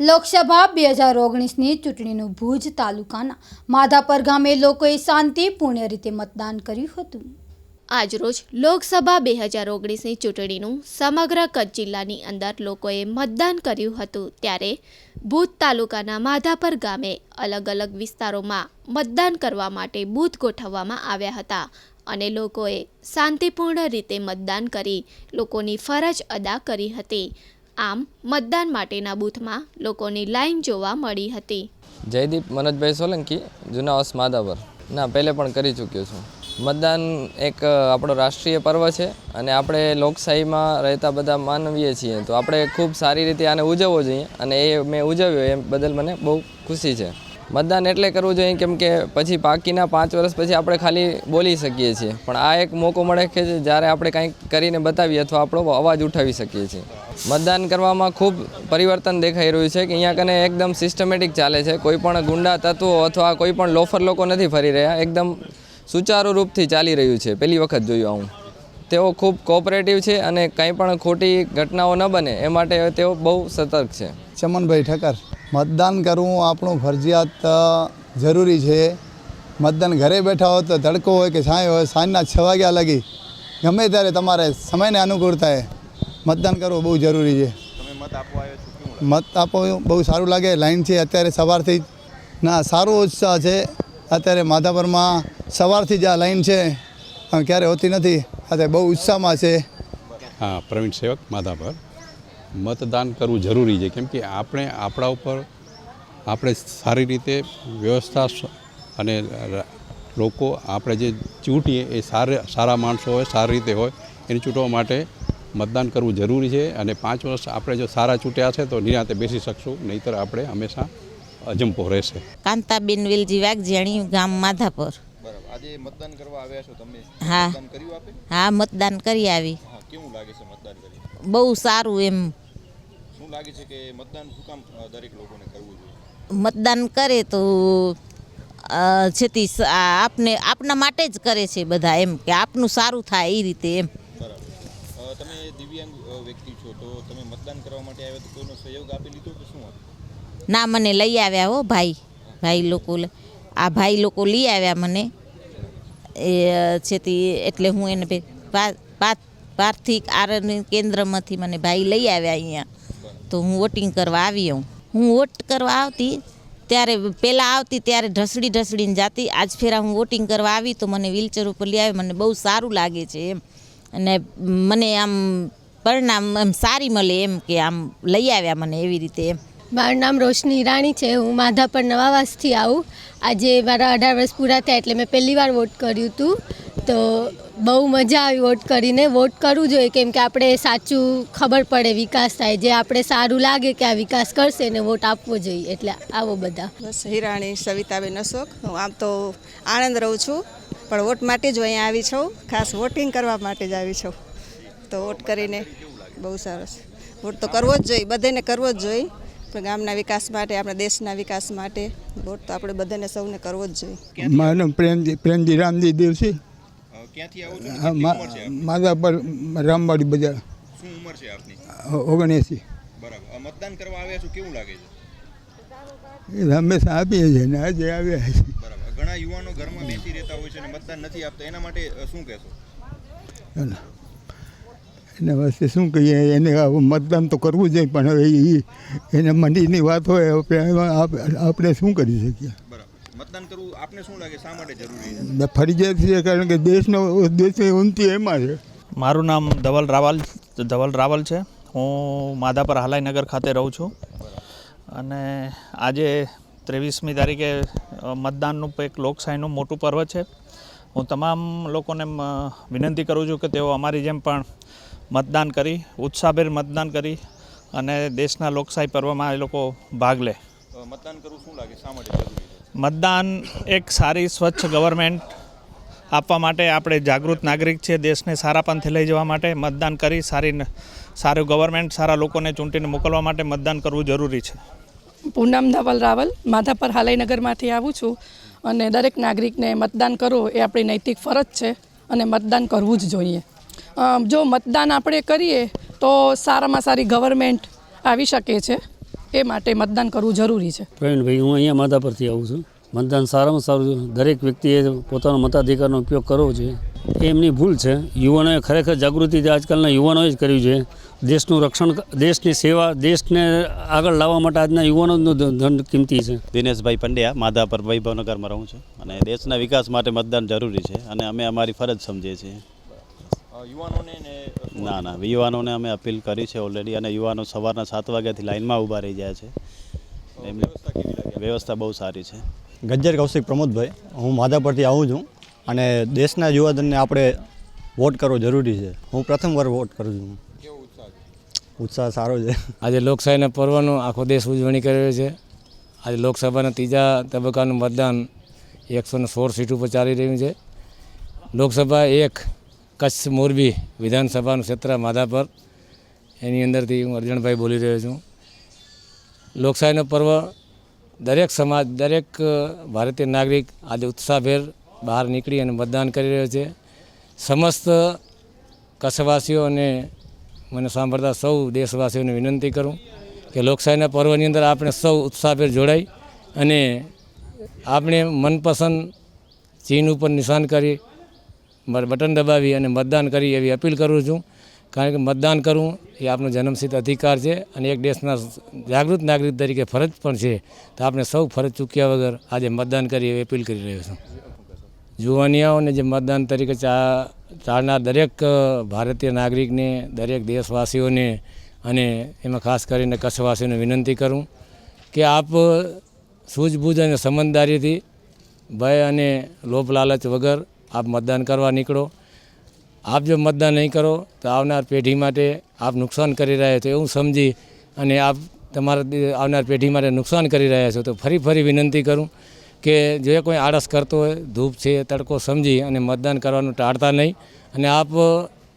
લોકસભા બે હજાર ઓગણીસની ચૂંટણીનું ભુજ તાલુકાના માધાપર ગામે લોકોએ શાંતિપૂર્ણ રીતે મતદાન કર્યું હતું. આજરોજ લોકસભા બે હજાર ઓગણીસની ચૂંટણીનું સમગ્ર કચ્છ જિલ્લાની અંદર લોકોએ મતદાન કર્યું હતું. ત્યારે ભૂત તાલુકાના માધાપર ગામે અલગ અલગ વિસ્તારોમાં મતદાન કરવા માટે બૂથ ગોઠવવામાં આવ્યા હતા અને લોકોએ શાંતિપૂર્ણ રીતે મતદાન કરી લોકોની ફરજ અદા કરી હતી. આમ મતદાન માટેના બૂથમાં લોકોની લાઈન જોવા મળી હતી. જયદીપ મનોજભાઈ સોલંકી, જૂના વસ માધાપર ના, પહેલે પણ કરી ચૂક્યો છું. મતદાન એક આપણો રાષ્ટ્રીય પર્વ છે અને આપણે લોકશાહીમાં રહેતા બધા માનવીએ છીએ. તો આપણે ખૂબ સારી રીતે આને ઉજવવો જોઈએ અને એ મેં ઉજવ્યો, એ બદલ મને બહુ ખુશી છે. મતદાન એટલે કરવું જોઈએ કેમ કે પછી બાકીના પાંચ વર્ષ પછી આપણે ખાલી બોલી શકીએ છીએ. પણ આ એક મોકો મળે કે જ્યારે આપણે કંઈક કરીને બતાવીએ અથવા આપણો અવાજ ઉઠાવી શકીએ છીએ. મતદાન કરવામાં ખૂબ પરિવર્તન દેખાઈ રહ્યું છે કે અહીંયા કને એકદમ સિસ્ટમેટિક ચાલે છે. કોઈ પણ ગુંડા તત્વો અથવા કોઈ પણ લોફર લોકો નથી ફરી રહ્યા. એકદમ સુચારુ રૂપથી ચાલી રહ્યું છે. પહેલી વખત જોયું આવું. તેઓ ખૂબ કોઓપરેટિવ છે અને કંઈ પણ ખોટી ઘટનાઓ ન બને. એ માટે તેઓ બહુ સતર્ક છે. ચમનભાઈ ઠક્કર મતદાન કરવું આપણું ફરજિયાત જરૂરી છે. મતદાન ઘરે બેઠા હો તો તડકો હોય કે છાંય હોય સાંજના છ વાગ્યા લગી. ગમે ત્યારે તમારે સમયને અનુકૂળતાએ મતદાન કરવું બહુ જરૂરી છે. મત આપો બહુ સારું લાગે. લાઈન છે અત્યારે સવારથી ના સારો ઉત્સાહ છે. અત્યારે માધાપરમાં સવારથી જ આ લાઈન છે. ક્યારે હોતી નથી. અત્યારે બહુ ઉત્સાહમાં છે. હા પ્રવીણ સેવક માધાપર. મતદાન કરવું જરૂરી છે. કેમ કે આપણે આપણા ઉપર આપણે સારી રીતે વ્યવસ્થા અને લોકો આપણે જે ચૂંટીએ એ સારા સારા માણસો હોય સારી રીતે હોય એને ચૂંટવા માટે મતદાન કરવું જરૂરી છે અને પાંચ વર્ષ આપણે જો સારા ચૂંટ્યા છે તો નિરાતે બેસી શકશું નહીંતર આપણે હંમેશા અજંપો રહેશે. કાંતાબેન વેલજી વાઘજાણી ગામ માધાપર. બરાબર. આજે મતદાન કરવા આવ્યા છો તમે? હા. મતદાન કર્યું આપે? હા મતદાન કરી આવી. કેવું લાગે છે મતદાન કરી? બહુ સારું એમ. શું લાગે છે કે મતદાન શું કામ દરેક લોકોને કરવું જોઈએ? મતદાન કરે તો છેતી આપને આપના માટે જ કરે છે બધા એમ કે આપનું સારું થાય એ રીતે એમ. તમે દિવ્યાંગ વ્યક્તિ છો તો તમે મતદાન કરવા માટે આવ્યા તો કોઈનો સહયોગ આપી લીધો કે શું ના મને લઈ આવ્યા હો ભાઈ. ભાઈ લોકો આ ભાઈ લોકો લઈ આવ્યા મને. એ છેતી એટલે હું એને પાર્થિક આરોગ્ય કેન્દ્રમાંથી મને ભાઈ લઈ આવ્યા અહીંયા. તો હું વોટિંગ કરવા આવી હું હું વોટ કરવા આવતી ત્યારે પહેલાં આવતી ત્યારે ઢસડી ઢસડીને જાતી. આજ ફેરા હું વોટિંગ કરવા આવી તો મને વ્હીલચેર ઉપર લઈ આવી મને બહુ સારું લાગે છે એમ. અને મને આમ પરિણામ એમ સારી મળે એમ કે આમ લઈ આવ્યા મને એવી રીતે એમ. મારું નામ રોશની ઈરાણી છે. હું માધાપર નવાવાસથી આવું. આજે મારા અઢાર વર્ષ પૂરા થયા એટલે મેં પહેલી વાર વોટ કર્યું હતું. તો બહુ મજા આવી વોટ કરીને. વોટ કરવું જોઈએ કેમ કે આપણે સાચું ખબર પડે વિકાસ થાય. જે આપણે સારું લાગે કે આ વિકાસ કરશે ને વોટ આપવો જોઈએ. એટલે આવો બધા. બસ હિરાણી સવિતાબેન અશોક. હું આમ તો આણંદ રહું છું પણ વોટ માટે જ અહીંયા આવી છું. ખાસ વોટિંગ કરવા માટે જ આવી છું. તો વોટ કરીને બહુ સરસ. વોટ તો કરવો જ જોઈએ બધાને કરવો જ જોઈએ. પણ ગામના વિકાસ માટે આપણા દેશના વિકાસ માટે વોટ તો આપણે બધાને સૌને કરવો જ જોઈએ. મારું પ્રેમજી પ્રેમજી રામજી દેવસી અ, ક્યાંથી આવો છો? હા, મા- ઉંમર છે આપની? પર રામવાડી બજાર. શું ઉંમર છે આપની? ઓગણએંસી. બરાબર. મતદાન કરવા આવ્યા છો કેવું લાગે છે? એ હંમેશા આપીએ છીએ ને આજે આવ્યા છે બરાબર. ઘણા યુવાનો ઘરમાં બેસી રહેતા હોય છે અને મતદાન નથી આપતા. એના માટે અ, શું કહેશો? અને એના વાસ્તે શું કહીએ એને હવે મતદાન તો કરવું જોઈએ પણ હવે એ એને મંડીની વાત હોય આપણે આપણે શું કરી શકીએ? મતદાન કરવું આપને શું લાગે? શા માટે જરૂરી છે? ફરજિયાત છે કારણ કે દેશનો દેશની ઉન્નતિ એમાં છે. મારું નામ ધવલ રાવલ ધવલ રાવલ છે. હું માધાપર હાલાઈનગર ખાતે રહું છું. અને આજે ત્રેવીસમી તારીખે મતદાનનું એક લોકશાહીનું મોટું પર્વ છે. હું તમામ લોકોને વિનંતી કરું છું કે તેઓ અમારી જેમ પણ મતદાન કરી ઉત્સાહભેર મતદાન કરી અને દેશના લોકશાહી પર્વમાં એ લોકો ભાગ લે. મતદાન કરવું શું લાગે? શા માટે મતદાન એક સારી સ્વચ્છ ગવર્મેન્ટ આપવા માટે આપણે જાગૃત નાગરિક છીએ, દેશને સારા પંથે લઈ જવા માટે મતદાન કરી સારી સારું ગવર્મેન્ટ, સારા લોકોને ચૂંટીને મોકલવા માટે મતદાન કરવું જરૂરી છે. પૂનમ ધવલ રાવલ, માધાપર હાલાઈનગરમાંથી આવું છું અને દરેક નાગરિકને મતદાન કરવું એ આપણી નૈતિક ફરજ છે અને મતદાન કરવું જ જોઈએ. જો મતદાન આપણે કરીએ તો સારામાં સારી ગવર્મેન્ટ આવી શકે છે. એ માટે મતદાન કરવું જરૂરી છે. પ્રવીણભાઈ હું અહીંયા માધા પરથી આવું છું. મતદાન સારામાં સારું દરેક વ્યક્તિએ પોતાનો મતાધિકારનો ઉપયોગ કરવો જોઈએ એ એમની ભૂલ છે. યુવાનોએ ખરેખર જાગૃતિ જે આજકાલના યુવાનોએ જ કરવી જોઈએ દેશનું રક્ષણ દેશની સેવા દેશને આગળ લાવવા માટે આજના યુવાનોનું ધન કિંમતી છે. દિનેશભાઈ પંડ્યા માધાપર વૈભવનગરમાં રહું છું. અને દેશના વિકાસ માટે મતદાન જરૂરી છે. અને અમે અમારી ફરજ સમજીએ છીએ. યુવાનોને ના ના યુવાનોને અમે અપીલ કરી છે ઓલરેડી અને યુવાનો સવારના સાત વાગ્યાથી લાઇનમાં ઊભા રહી જાય છે. એમની વ્યવસ્થા બહુ સારી છે. ગજ્જર કૌશિક પ્રમોદભાઈ હું માધાપરથી આવું છું અને દેશના યુવાધનને આપણે વોટ કરવો જરૂરી છે. હું પ્રથમ વાર વોટ કરું છું. ઉત્સાહ ઉત્સાહ સારો છે. આજે લોકશાહીના પર્વનો આખો દેશ ઉજવણી કરી રહ્યો છે. આજે લોકસભાના ત્રીજા તબક્કાનું મતદાન એકસો ને સોળ સીટ ઉપર ચાલી રહ્યું છે. લોકસભા એક કચ્છ મોરબી વિધાનસભાનું ક્ષેત્ર માધાપર. એની અંદરથી હું અર્જણભાઈ બોલી રહ્યો છું. લોકશાહીનો પર્વ દરેક સમાજ, દરેક ભારતીય નાગરિક આજે ઉત્સાહભેર બહાર નીકળી અને મતદાન કરી રહ્યો છે. સમસ્ત કચ્છવાસીઓ અને મને સાંભળતા સૌ દેશવાસીઓને વિનંતી કરું કે લોકશાહીના પર્વની અંદર આપણે સૌ ઉત્સાહભેર જોડાઈ અને આપણે મનપસંદ ચીન ઉપર નિશાન કરી બટન દબાવી અને મતદાન કરી એવી અપીલ કરું છું. કારણ કે મતદાન કરવું એ આપણો જન્મસિદ્ધ અધિકાર છે અને એક દેશના જાગૃત નાગરિક તરીકે ફરજ પણ છે. તો આપણે સૌ ફરજ ચૂક્યા વગર આજે મતદાન કરી એવી અપીલ કરી રહ્યો છું. જુવાનિયાઓને જે મતદાન તરીકે ચા ચાળનાર દરેક ભારતીય નાગરિકને, દરેક દેશવાસીઓને અને એમાં ખાસ કરીને કચ્છવાસીઓને વિનંતી કરું કે આપ સૂઝબૂઝ અને સમજદારીથી ભય અને લોભ લાલચ વગર આપ મતદાન કરવા નીકળો. આપ જો મતદાન નહીં કરો, તો આવનાર પેઢી માટે આપ નુકસાન કરી રહ્યા છો એવું સમજી અને આપ તમારા આવનાર પેઢી માટે નુકસાન કરી રહ્યા છો. તો ફરી ફરી વિનંતી કરું કે જે કોઈ આળસ કરતો હોય, ધૂપ છે, તડકો સમજી અને મતદાન કરવાનું ટાળતા નહીં. અને આપ,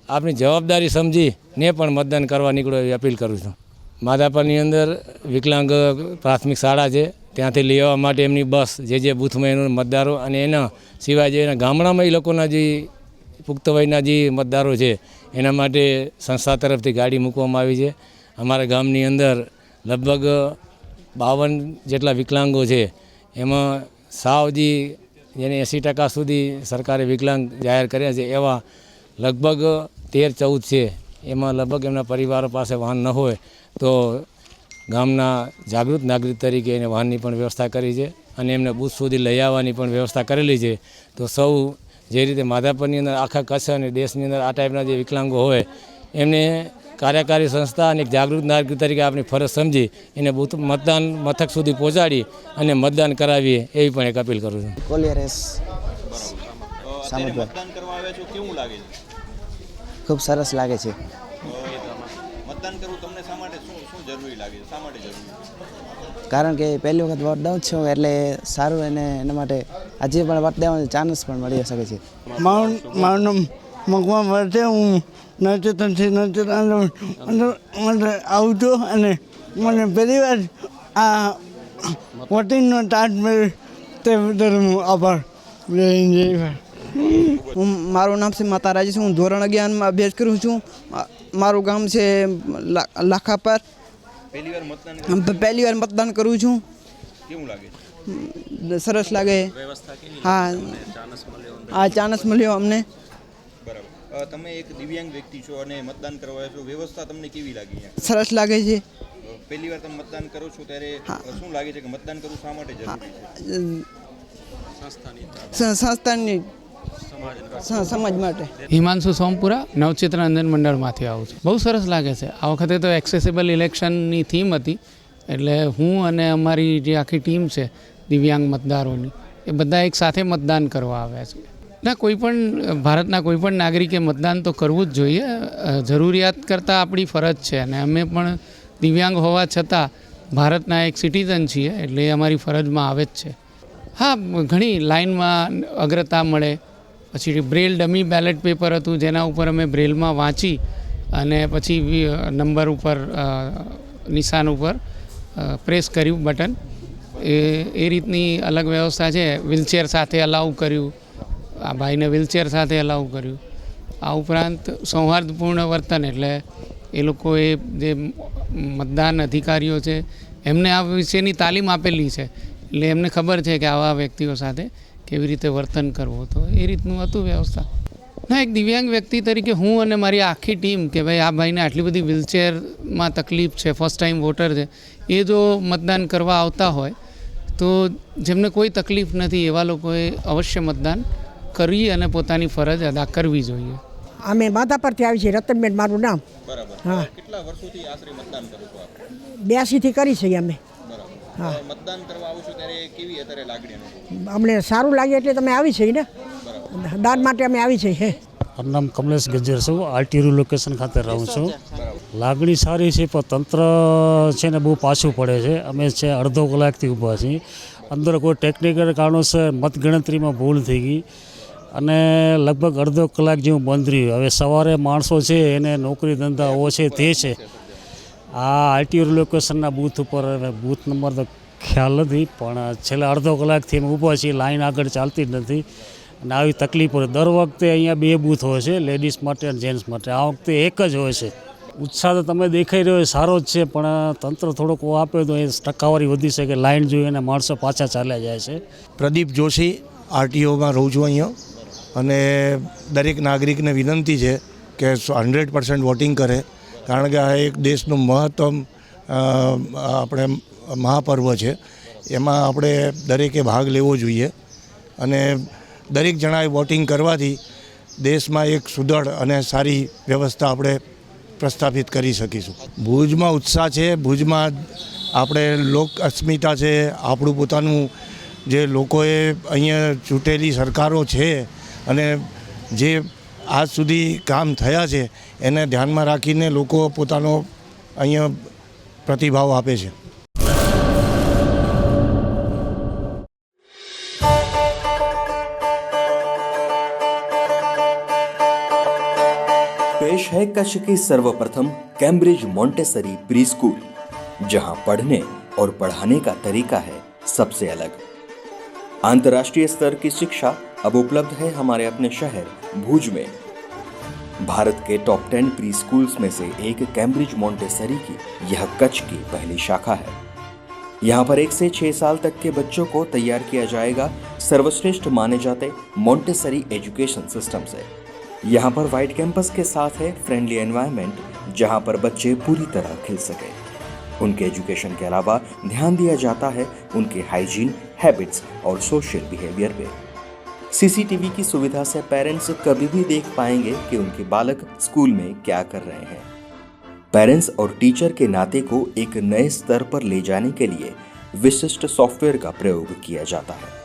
આપની જવાબદારી સમજીને પણ મતદાન કરવા નીકળો એવી અપીલ કરું છું. માધાપરની અંદર વિકલાંગ પ્રાથમિક શાળા છે. ત્યાંથી લેવા માટે એમની બસ, જે જે બૂથમાં એનું મતદારો અને એના સિવાય જે એના ગામડામાં એ લોકોના જે પુખ્ત વયના જે મતદારો છે, એના માટે સંસ્થા તરફથી ગાડી મૂકવામાં આવી છે. અમારા ગામની અંદર લગભગ બાવન જેટલા વિકલાંગો છે. એમાં સાવજી જેને એંસી ટકા સુધી સરકારે વિકલાંગ જાહેર કર્યા છે, એવા લગભગ તેર ચૌદ છે. એમાં લગભગ એમના પરિવારો પાસે વાહન ન હોય તો ગામના જાગૃત નાગરિક તરીકે એને વાહનની પણ વ્યવસ્થા કરી છે અને એમને બૂથ સુધી લઈ આવવાની પણ વ્યવસ્થા કરેલી છે. તો સૌ જે રીતે માધાપરની અંદર આખા કચ્છ અને દેશની અંદર આ ટાઈપના જે વિકલાંગો હોય એમને કાર્યકારી સંસ્થા અને જાગૃત નાગરિક તરીકે આપણી ફરજ સમજી એને બૂથ મતદાન મથક સુધી પહોંચાડી અને મતદાન કરાવીએ એવી પણ એક અપીલ કરું છું. કોલિયરેસ મતદાન કરવા આવ્યા છો કેવું લાગે છે? ખૂબ સરસ લાગે છે. મતદાન કરવું તમને શા માટે શું શું જરૂરી લાગે શા માટે જરૂરી? કારણ કે પહેલી વખત વોટ દઉં છું એટલે સારું એને એના માટે આજે પણ વોટ દેવાનો ચાન્સ પણ મળી શકે છે. મારું મારું નામ મકવા વર્તે હું નચેતનથી નચેતન મને આવું અને મને પહેલી વાર આ વોટિંગનો ચાર્જ મળ્યો તે બદલ હું આભાર. જય જય હું મારું નામ છે માતા રાજી છું હું ધોરણ અગિયારમાં અભ્યાસ કરું છું. મારું ગામ છે લા- લાખાપર. પહેલી વાર મતદાન પ- પહેલી વાર મતદાન કરું છું. કેવું લાગે? સરસ લાગે. વ્યવસ્થા હા. ચાનસ મળ્યો આ ચાન્સ મળ્યો અમને. બરાબર. તમે એક દિવ્યાંગ વ્યક્તિ છો અને મતદાન કરવા છો. વ્યવસ્થા તમને કેવી લાગી સરસ લાગે છે. પહેલી વાર તમે મતદાન કરો છો ત્યારે શું લાગે છે કે મતદાન કરવું શા માટે જરૂરી છે? સંસ્થાની સંસ્થાની સમાજ માટે. હિમાંશુ સોમપુરા, નવચેતન અંજન મંડળમાંથી આવું છું. બહુ સરસ લાગે છે. આ વખતે તો એક્સેસિબલ ઇલેક્શનની થીમ હતી. એટલે હું અને અમારી જે આખી ટીમ છે, દિવ્યાંગ મતદારોની, એ બધા એક સાથે મતદાન કરવા આવ્યા છે. ના, કોઈ પણ, ભારતના કોઈ પણ નાગરિકે મતદાન તો કરવું જ જોઈએ. જરૂરિયાત કરતાં આપણી ફરજ છે. અને અમે પણ દિવ્યાંગ હોવા છતાં ભારતના એક સિટીઝન છીએ, એટલે એ અમારી ફરજમાં આવે જ છે. હા, ઘણી લાઇનમાં અગ્રતા મળે. પછી બ્રેલ ડમી બેલેટ પેપર હતું, જેના ઉપર અમે બ્રેલમાં વાંચી અને પછી નંબર ઉપર નિશાન ઉપર પ્રેસ કર્યું બટન. એ એ રીતની અલગ વ્યવસ્થા છે. વ્હીલચેર સાથે અલાઉ કર્યું. આ ભાઈને વ્હીલચેર સાથે અલાઉ કર્યું. આ ઉપરાંત સૌહાર્દપૂર્ણ વર્તન એટલે એ લોકોએ જે મતદાન અધિકારીઓ છે, એમને આ વિશેની તાલીમ આપેલી છે. એટલે એમને ખબર છે કે આવા વ્યક્તિઓ સાથે કેવી રીતે વર્તન કરવું? તો એ રીતનું હતું વ્યવસ્થા. ના એક દિવ્યાંગ વ્યક્તિ તરીકે હું અને મારી આખી ટીમ કે ભાઈ આ ભાઈને આટલી બધી વ્હીલચેરમાં તકલીફ છે ફર્સ્ટ ટાઈમ વોટર છે એ જો મતદાન કરવા આવતા હોય તો જેમને કોઈ તકલીફ નથી એવા લોકોએ અવશ્ય મતદાન કરી અને પોતાની ફરજ અદા કરવી જોઈએ. અમે માધા પરથી આવી છે રતનબેન મારું નામ. બરાબર. હા. કેટલા વર્ષોથી આશરે મતદાન કરો છો આપ? બ્યાસીથી કરી છે અમે. મતદાન કરવા આવો છો ત્યારે કેવી અત્યારે લાગણી અમને સારું લાગે એટલે તમે આવી છે ને? દાન માટે અમે આવી છે હે? મારું નામ કમલેશ ગજ્જર છું. આરટીયુ લોકેશન ખાતે રહું છું. લાગણી સારી છે પણ તંત્ર છે ને બહુ પાછું પડે છે. અમે છે અડધો કલાકથી ઊભા છીએ. અંદર કોઈ ટેકનિકલ કારણોસર મતગણતરીમાં ભૂલ થઈ ગઈ. અને લગભગ અડધો કલાક જેવું બંધ રહ્યું. હવે સવારે માણસો છે એને નોકરી ધંધા ઓછે તે છે. આ આરટીઓ લોકેશનના બૂથ ઉપર બૂથ નંબર તો ખ્યાલ નથી, પણ છેલ્લા અડધો કલાકથી અમે ઊભા છીએ લાઈન આગળ ચાલતી જ નથી. અને આવી તકલીફો દર વખતે અહીંયા બે બૂથ હોય છે લેડીઝ માટે અને જેન્ટ્સ માટે. આ વખતે એક જ હોય છે. ઉત્સાહ તો તમે દેખાઈ રહ્યો સારો જ છે, પણ તંત્ર થોડોક આપે તો એ ટકાવારી વધી શકે લાઈન જોઈએ અને માણસો પાછા ચાલ્યા જાય છે. પ્રદીપ જોશી, આરટીઓમાં રહું છું અહીંયા. અને દરેક નાગરિકને વિનંતી છે કે હંડ્રેડ પર્સન્ટ વોટિંગ કરે. કારણ કે આ એક દેશનું મહત્તમ આપણે મહાપર્વ છે. એમાં આપણે દરેકે ભાગ લેવો જોઈએ. અને દરેક જણાએ વોટિંગ કરવાથી દેશમાં એક સુદળ અને સારી વ્યવસ્થા આપણે પ્રસ્થાપિત કરી શકીશું. ભુજમાં ઉત્સાહ છે. ભુજમાં આપણે લોક અસ્મિતા છે. આપણું પોતાનું જે લોકોએ અહીંયા ચૂંટેલી સરકારો છે અને જે આજ સુધી કામ થયા છે એને ધ્યાનમાં રાખીને લોકો પોતાનો અહીંયા પ્રતિભાવ આપે છે पेश है कच्छ की सर्वप्रथम कैम्ब्रिज मोंटेसरी प्री स्कूल जहां पढ़ने और पढ़ाने का तरीका है सबसे अलग अंतर्राष्ट्रीय स्तर की शिक्षा अब उपलब्ध है हमारे अपने शहर, भुज में। भारत के टॉप टेन प्री स्कूल्स में से एक कैम्ब्रिज मोंटेसरी की यह कच्छ की पहली शाखा है। यहाँ पर एक से छह साल तक के बच्चों को तैयार किया जाएगा सर्वश्रेष्ठ माने जाते मोंटेसरी एजुकेशन सिस्टम से। यहाँ पर वाइट कैंपस के साथ है फ्रेंडली एनवायरनमेंट जहाँ पर बच्चे पूरी तरह खिल सके। उनके एजुकेशन के अलावा ध्यान दिया जाता है उनके हाइजीन, हैबिट्स और सोशल बिहेवियर पे। सीसीटीवी की सुविधा से पेरेंट्स कभी भी देख पाएँगे कि उनके बालक स्कूल में क्या कर रहे हैं। पेरेंट्स और टीचर के नाते को एक नए स्तर पर ले जाने के लिए विशिष्ट सॉफ्टवेयर का प्रयोग किया जाता है।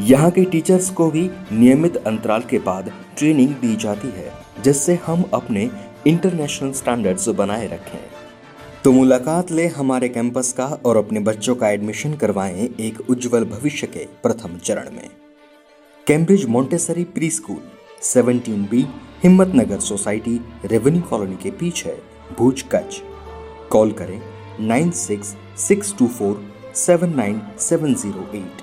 यहाँ के टीचर्स को भी नियमित अंतराल के बाद ट्रेनिंग दी जाती है, जिससे हम अपने इंटरनेशनल स्टैंडर्ड्स बनाए रखें। तो मुलाकात ले हमारे कैंपस का और अपने बच्चों का एडमिशन करवाएँ एक उज्जवल भविष्य के प्रथम चरण में। Cambridge Montessori pre school 17 B Himmat Nagar society revenue colony के पीछे, भूज कच्छ। कॉल करें nine six six two four seven nine seven zero eight